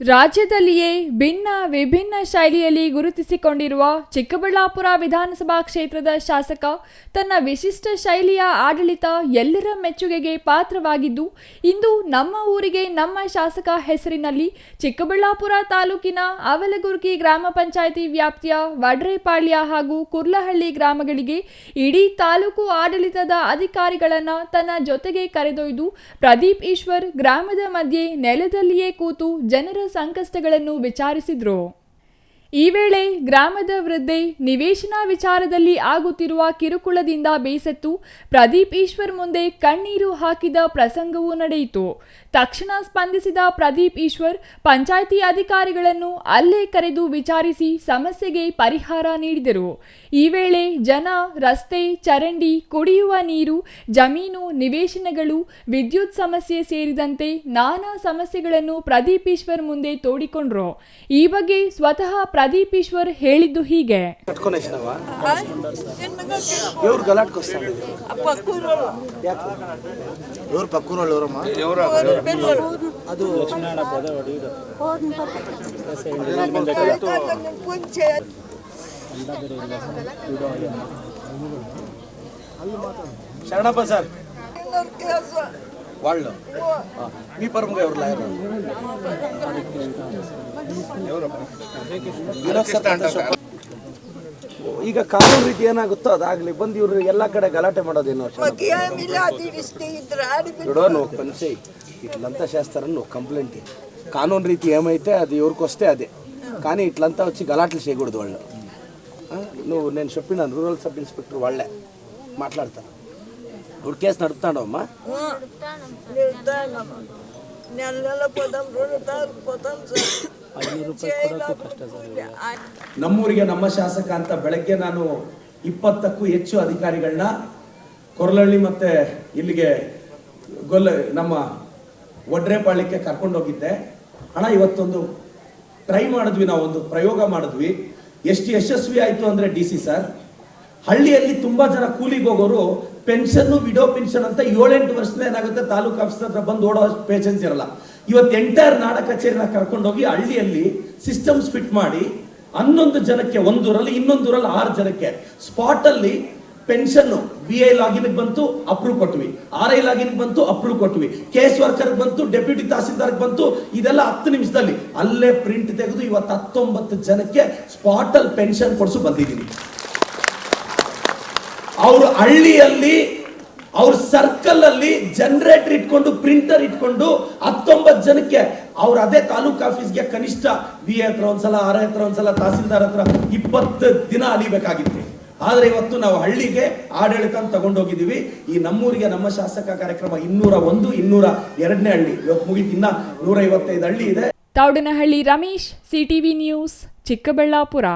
ರಾಜ್ಯದಲ್ಲಿಯೇ ಭಿನ್ನ ವಿಭಿನ್ನ ಶೈಲಿಯಲ್ಲಿ ಗುರುತಿಸಿಕೊಂಡಿರುವ ಚಿಕ್ಕಬಳ್ಳಾಪುರ ವಿಧಾನಸಭಾ ಕ್ಷೇತ್ರದ ಶಾಸಕ, ತನ್ನ ವಿಶಿಷ್ಟ ಶೈಲಿಯ ಆಡಳಿತ ಎಲ್ಲರ ಮೆಚ್ಚುಗೆಗೆ ಪಾತ್ರವಾಗಿದ್ದು, ಇಂದು ನಮ್ಮ ಊರಿಗೆ ನಮ್ಮ ಶಾಸಕ ಹೆಸರಿನಲ್ಲಿ ಚಿಕ್ಕಬಳ್ಳಾಪುರ ತಾಲೂಕಿನ ಅವಲಗುರ್ಗಿ ಗ್ರಾಮ ಪಂಚಾಯಿತಿ ವ್ಯಾಪ್ತಿಯ ವಡ್ರೇಪಾಳ್ಯ ಹಾಗೂ ಕುರ್ಲಹಳ್ಳಿ ಗ್ರಾಮಗಳಿಗೆ ಇಡೀ ತಾಲೂಕು ಆಡಳಿತದ ಅಧಿಕಾರಿಗಳನ್ನು ತನ್ನ ಜೊತೆಗೆ ಕರೆದೊಯ್ದು ಪ್ರದೀಪ್ ಈಶ್ವರ್ ಗ್ರಾಮದ ಮಧ್ಯೆ ನೆಲದಲ್ಲಿಯೇ ಕೂತು ಜನರ ಸಂಕಷ್ಟಗಳನ್ನು ವಿಚಾರಿಸಿದ್ರು. ಈ ವೇಳೆ ಗ್ರಾಮದ ವೃದ್ಧೆ ನಿವೇಶನ ವಿಚಾರದಲ್ಲಿ ಆಗುತ್ತಿರುವ ಕಿರುಕುಳದಿಂದ ಬೇಸತ್ತು ಪ್ರದೀಪ್ ಈಶ್ವರ್ ಮುಂದೆ ಕಣ್ಣೀರು ಹಾಕಿದ ಪ್ರಸಂಗವೂ ನಡೆಯಿತು. ತಕ್ಷಣ ಸ್ಪಂದಿಸಿದ ಪ್ರದೀಪ್ ಈಶ್ವರ್ ಪಂಚಾಯಿತಿ ಅಧಿಕಾರಿಗಳನ್ನು ಅಲ್ಲೇ ಕರೆದು ವಿಚಾರಿಸಿ ಸಮಸ್ಯೆಗೆ ಪರಿಹಾರ ನೀಡಿದರು. ಈ ವೇಳೆ ಜನ, ರಸ್ತೆ, ಚರಂಡಿ, ಕುಡಿಯುವ ನೀರು, ಜಮೀನು, ನಿವೇಶನಗಳು, ವಿದ್ಯುತ್ ಸಮಸ್ಯೆ ಸೇರಿದಂತೆ ನಾನಾ ಸಮಸ್ಯೆಗಳನ್ನು ಪ್ರದೀಪ್ ಈಶ್ವರ್ ಮುಂದೆ ತೋಡಿಕೊಂಡ್ರು. ಈ ಬಗ್ಗೆ ಸ್ವತಃ ಪ್ರದೀಪ್ ಈಶ್ವರ್ ಹೇಳಿದ್ದು ಹೀಗೆ. ಕಟ್ಕೊನೇಶನವ ಇವ್ರು ಗಲಾಟ್ಕೊಸ್ತಾಂಡಿದ್ರು ಯಾಕೆ ఎవరు పక్కన వాళ్ళు ఎవరమ్మా ಅದು శరణప్ప సార్ వాళ్ళు ఆ, మీ పరముగా ఎవరు లాయర్ ವಿನೋದ್ ಸರ್ ಅಂತ ಸ್ವಲ್ಪ- ಈಗ ಕಾನೂನು ರೀತಿ ಏನಾಗುತ್ತೋ ಅದಾಗ್ಲಿ ಬಂದು ಇವ್ರು ಎಲ್ಲಾ కడే గలాటే ಮಾಡೋದೇನು చూడో నువ్వు పని చేయి ఇట్లంతా చేస్తారని నువ్వు కంప్లైంట్ ఇయ్యి. కానూను రీతి ఏమైతే అది ఎవరికి వస్తే అదే కానీ ఇట్లంతా వచ్చి గలాట్లు చేయకూడదు వాళ్ళు ఆ, నువ్వు నేను చెప్పినాను రూరల్ సబ్ ఇన్స్పెక్టర్ వాళ్ళే మాట్లాడతారు ఇప్పుడు కేసు నడుపుతాడు అమ్మా నెల నెల పోతాం రెండు తారీఖు పోతాం ನಮ್ಮೂರಿಗೆ ನಮ್ಮ ಶಾಸಕ ಅಂತ ಬೆಳಗ್ಗೆ ನಾನು ಇಪ್ಪತ್ತಕ್ಕೂ ಹೆಚ್ಚು ಅಧಿಕಾರಿಗಳನ್ನ ಕೊರಲಹಳ್ಳಿ ಮತ್ತೆ ಇಲ್ಲಿಗೆ ಗೊಲ್ಲ ನಮ್ಮ ಒಡ್ರೆಪಾಳ್ಯಕ್ಕೆ ಕರ್ಕೊಂಡೋಗಿದ್ದೆ ಹಣ ಇವತ್ತೊಂದು ಟ್ರೈ ಮಾಡಿದ್ವಿ ನಾವು ಒಂದು ಪ್ರಯೋಗ ಮಾಡಿದ್ವಿ ಎಷ್ಟು ಯಶಸ್ವಿ ಆಯ್ತು ಅಂದ್ರೆ ಡಿ ಸಿ ಸರ್ ಹಳ್ಳಿಯಲ್ಲಿ ತುಂಬಾ ಜನ ಕೂಲಿಗೆ ಹೋಗೋರು ಪೆನ್ಷನ್ ವಿಡೋ ಪೆನ್ಷನ್ ಅಂತ ಏಳೆಂಟು ವರ್ಷದ ಏನಾಗುತ್ತೆ? ತಾಲೂಕು ಆಫೀಸ್ ಹತ್ರ ಬಂದು ಓಡೋ ಪೇಷನ್ಸ್ ಇರಲ್ಲ. ಇವತ್ತು ಎಂಟೈರ್ ನಾಡ ಕಚೇರಿನ ಕರ್ಕೊಂಡೋಗಿ ಹಳ್ಳಿಯಲ್ಲಿ ಸಿಸ್ಟಮ್ಸ್ ಫಿಟ್ ಮಾಡಿ ಹನ್ನೊಂದು ಜನಕ್ಕೆ ಒಂದೂರಲ್ಲಿ, ಇನ್ನೊಂದೂರಲ್ಲಿ ಆರು ಜನಕ್ಕೆ ಸ್ಪಾಟ್ ಅಲ್ಲಿ ಪೆನ್ಷನ್ ಬಿ ಐ ಲಾಗಿನ್ಗೆ ಬಂತು ಅಪ್ರೂವ್ ಕೊಟ್ವಿ. ಆರ್ ಐ ಲಾಗಿನ್ ಬಂತು ಅಪ್ರೂವ್ ಕೊಟ್ವಿ. ಕೇಸ್ ವರ್ಕರ್ ಬಂತು ಡೆಪ್ಯೂಟಿ ತಹಸೀಲ್ದಾರ್ ಬಂತು, ಇದೆಲ್ಲ ಹತ್ತು ನಿಮಿಷದಲ್ಲಿ ಅಲ್ಲೇ ಪ್ರಿಂಟ್ ತೆಗೆದು ಇವತ್ತು ಹತ್ತೊಂಬತ್ತು ಜನಕ್ಕೆ ಸ್ಪಾಟ್ ಅಲ್ಲಿ ಪೆನ್ಷನ್ ಕೊಡಿಸು ಬಂದಿದ್ದೀನಿ. ಅವರು ಹಳ್ಳಿಯಲ್ಲಿ, ಅವ್ರ ಸರ್ಕಲ್ ಅಲ್ಲಿ ಜನರೇಟರ್ ಇಟ್ಕೊಂಡು ಪ್ರಿಂಟರ್ ಇಟ್ಕೊಂಡು ಹತ್ತೊಂಬತ್ತು ಜನಕ್ಕೆ ಅವ್ರ ಅದೇ ತಾಲೂಕ್ ಆಫೀಸ್ಗೆ ಕನಿಷ್ಠ ವಿ ಹತ್ರ ಒಂದ್ಸಲ ಆರ್ ಹತ್ರ ಒಂದ್ಸಲ, ತಹಸೀಲ್ದಾರ್ ಹತ್ರ ಇಪ್ಪತ್ತು ದಿನ ಅಲಿಬೇಕಾಗಿತ್ತು ಆದ್ರೆ ಇವತ್ತು ನಾವು ಹಳ್ಳಿಗೆ ಆಡಳಿತ ತಗೊಂಡೋಗಿದ್ದೀವಿ. ಈ ನಮ್ಮೂರಿಗೆ, ನಮ್ಮ ಶಾಸಕ ಕಾರ್ಯಕ್ರಮ ಇನ್ನೂರ ಒಂದು, ಇನ್ನೂರ ಎರಡನೇ ಹಳ್ಳಿ. ಇವತ್ತು ಮುಗಿತು. ಇನ್ನ ನೂರ ಐವತ್ತೈದು ಹಳ್ಳಿ ಇದೆ. Taudanahalli Ramesh CTV news, Chikkaballapur.